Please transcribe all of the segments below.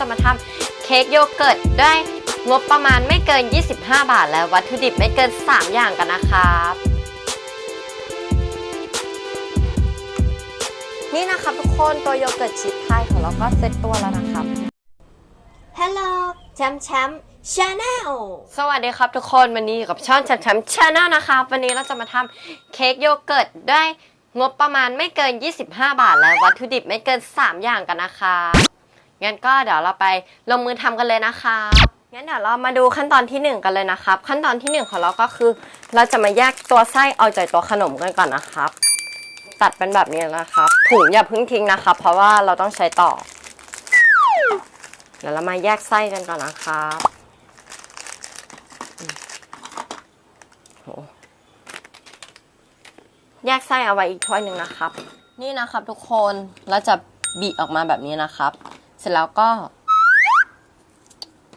จะมาทำเค้กโยเกิร์ตด้วยงบประมาณไม่เกิน 25 บาท และวัตถุดิบไม่เกิน 3 อย่างกันนะครับ นี่นะครับทุกคนตัวโยเกิร์ตชีสพายของเราก็เซ็ตตัวแล้วนะครับ Hello แชมป์แชมป์ Channel สวัสดีครับทุกคนวันนี้อยู่กับช่องชัมชัมชาแนลนะครับวันนี้เราจะมาทำเค้กโยเกิร์ตด้วยงบประมาณไม่เกิน 25 บาท และวัตถุดิบไม่เกิน 3 อย่างกันนะคะ งั้นก็เดี๋ยวเราไปลงมือทำกันเลยนะคะงั้นเดี๋ยวเรามาดูขั้นตอนที่ 1 กันเลยนะครับ ขั้นตอนที่ 1 ของเราก็คือ เราจะมาแยกตัวไส้ออกจากตัวขนมกันก่อนนะครับ ตัดเป็นแบบนี้นะครับ ถุงอย่าเพิ่งทิ้งนะครับ เพราะว่าเราต้องใช้ต่อ เดี๋ยวเรามาแยกไส้กันก่อนนะครับแยกไส้เอาไว้อีกถ้วยหนึ่งนะครับ นี่นะครับทุกคนเราจะบีออกมาแบบนี้นะครับ เสร็จแล้วก็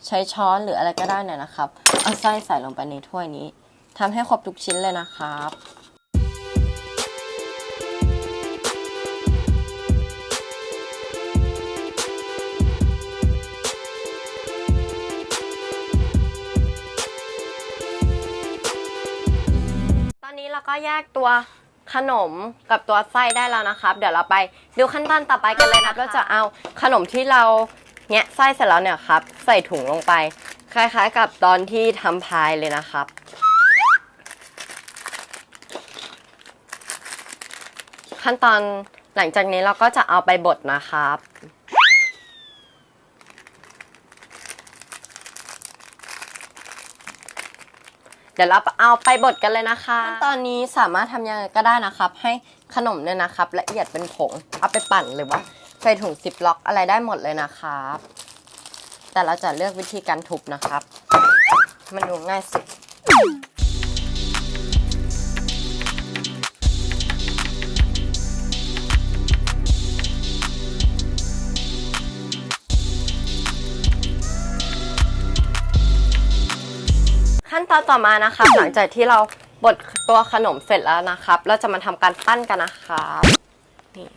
ใช้ช้อนหรืออะไรก็ได้เนี่ยนะครับ เอาไส้ใส่ลงไปในถ้วยนี้ทำให้ครบทุกชิ้นเลยนะครับตอนนี้เราก็แยกตัว ขนมกับตัวไส้ได้แล้วนะครับ เดี๋ยวเราไปดูขั้นตอนต่อไปกันเลยนะเราจะเอาขนมที่เราแงะไส้เสร็จแล้วเนี่ยครับ ใส่ถุงลงไป คล้ายๆ กับตอนที่ทำพายเลยนะครับ ขั้นตอนหลังจากนี้เราก็จะเอาไปบดนะครับ เดี๋ยวเราเอาไปบดกันเลยนะคะขั้นตอนนี้สามารถทำยังไงก็ได้นะครับ ให้ขนมเนี่ยนะครับ ละเอียดเป็นผงเอาไปปั่นหรือว่าใส่ถุงซิปล็อกอะไรได้หมดเลยนะครับ แต่เราจะเลือกวิธีการทุบนะครับ มันดูง่ายสุด ขั้นตอนต่อมานะครับหลังจากที่เราบดตัวขนมเสร็จแล้วนะครับ เราจะมาทำการปั้นกันนะครับนี่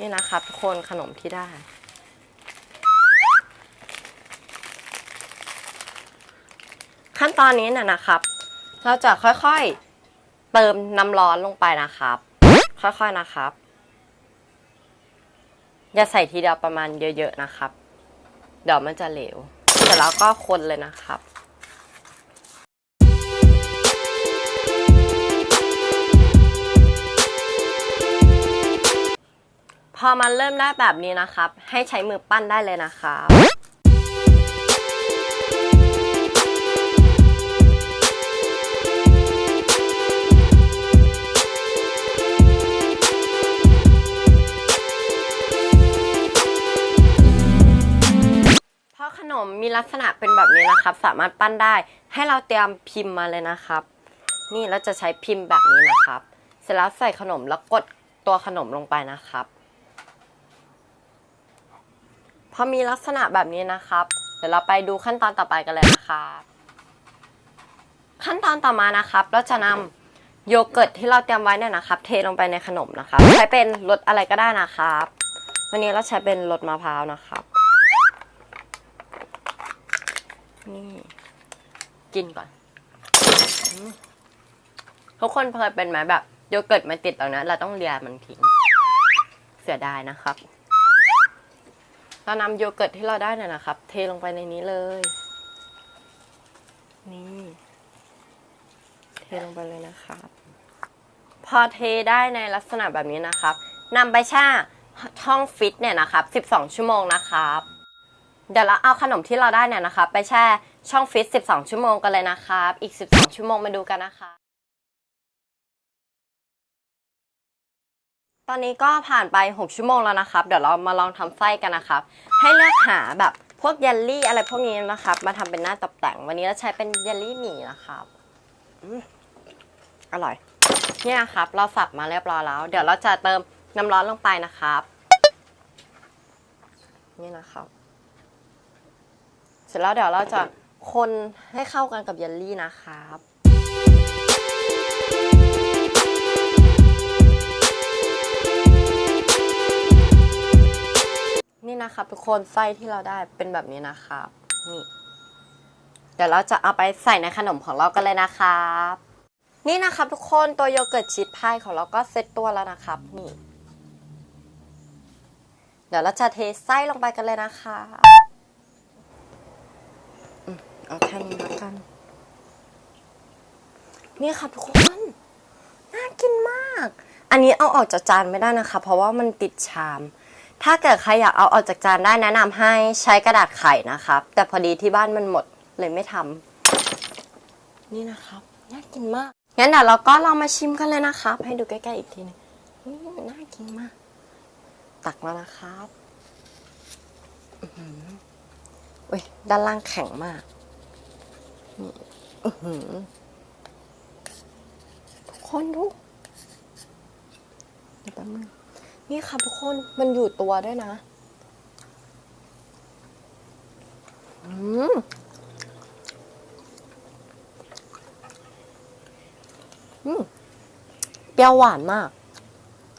นี่นะครับทุกคนขนมที่ได้ ขั้นตอนนี้เนี่ยนะครับ เราจะค่อยๆเติมน้ำร้อนลงไปนะครับ ค่อยๆนะครับ อย่าใส่ทีเดียวประมาณเยอะ ๆนะครับ เดี๋ยวมันจะเหลวเสร็จแล้วก็คนเลยนะครับ พอมันเริ่มได้แบบนี้นะครับ ให้ใช้มือปั้นได้เลยนะครับพอขนมมีลักษณะเป็นแบบนี้นะครับ สามารถปั้นได้ ให้เราเตรียมพิมพ์มาเลยนะครับ นี่เราจะใช้พิมพ์แบบนี้นะครับ เสร็จแล้วใส่ขนมแล้วกดตัวขนมลงไปนะครับ พ อมีลักษณะแบบนี้นะครับ เดี๋ยวเราไปดูขั้นตอนต่อไปกันเลยนะครับขั้นตอนต่อมานะครับ เราจะนำโยเกิร์ตที่เราเตรียมไว้เนี่ยนะครับ เทลงไปในขนมนะครับ ใช้เป็นรสอะไรก็ได้นะครับ วันนี้เราใช้เป็นรสมะพร้าวนะครับ นี่กินก่อน ทุกคนเคยเป็นไหมแบบโยเกิร์ตมันติดตรงนั้นเราต้องเลียมันทิ้ง เสียดายนะครับ เรานำโยเกิร์ตที่เราได้เนี่ยนะครับ เทลงไปในนี้เลย นี่ เทลงไปเลยนะครับ พอเทได้ในลักษณะแบบนี้นะครับนำไปแช่ช่องฟิตเนี่ยนะครับ 12 ชั่วโมงนะครับ เดี๋ยวเราเอาขนมที่เราได้เนี่ยนะคะไปแช่ช่องฟิต 12 ชั่วโมงกันเลยนะครับ อีก 12 ชั่วโมงมาดูกันนะคะ ตอนนี้ก็ผ่านไป 6 ชั่วโมงแล้วนะครับ เดี๋ยวเรามาลองทำไส้กันนะครับ ให้เลือกหาแบบพวกเยลลี่อะไรพวกนี้นะครับ มาทำเป็นหน้าตกแต่ง วันนี้เราใช้เป็นเยลลี่หมี่นะครับอร่อย นี่นะครับ เราสับมาเรียบร้อยแล้ว เดี๋ยวเราจะเติมน้ำร้อนลงไปนะครับ นี่นะครับ เสร็จแล้วเดี๋ยวเราจะคนให้เข้ากันกับเยลลี่นะครับ นะครับทุกคนไส้ที่เราได้เป็นแบบนี้นะครับนี่เดี๋ยวเราจะเอาไปใส่ในขนมของเรากันเลยนะครับ นี่นะครับทุกคนตัวโยเกิร์ตชีสพายของเราก็เซ็ตตัวแล้วนะครับนี่เดี๋ยวเราจะเทไส้ลงไปกันเลยนะคะเอาแค่นี้แล้วกัน นี่ค่ะทุกคน น่ากินมาก อันนี้เอาออกจากจานไม่ได้นะคะ เพราะว่ามันติดชาม ถ้าเกิดใครอยากเอาออกจากจานได้แนะนำให้ใช้กระดาษไข่นะครับ แต่พอดีที่บ้านมันหมดเลยไม่ทำนี่นะครับน่ากินมากงั้นเดี๋ยวเราก็ลองมาชิมกันเลยนะครับ ให้ดูใกล้ๆอีกทีหนึงอืมน่ากินมาก ตักแล้วนะครับอื้อหืออุ้ยด้านล่างแข็งมากนี่อื้อหือทุกคนดูเดี๋ยวแป๊บนึง นี่ค่ะทุกคนมันอยู่ตัวด้วยนะ อืมอืมเปรี้ยวหวานมาก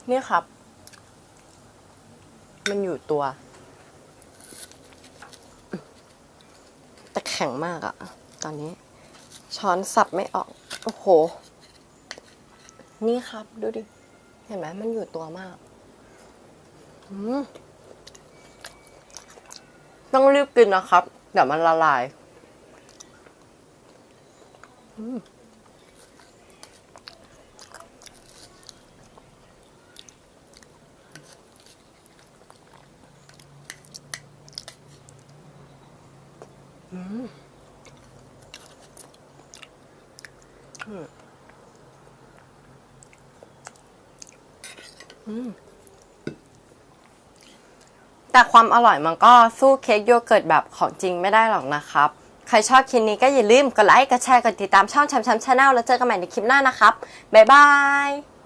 นี่ครับ มันอยู่ตัว แต่แข็งมากอะตอนนี้ ช้อนสับไม่ออก โอ้โห นี่ครับ ดูดิ เห็นไหมมันอยู่ตัวมาก ต้องรีบกินนะครับเดี๋ยวมันละลายอืม แต่ความอร่อยมันก็สู้เค้กโยเกิร์ตแบบของจริงไม่ได้หรอกนะครับ ใครชอบคลิปนี้ก็อย่าลืมกดไลค์ กดแชร์ กดติดตามช่องชำชำชาแนลแล้วเจอกันใหม่ในคลิปหน้านะครับ บ๊ายบาย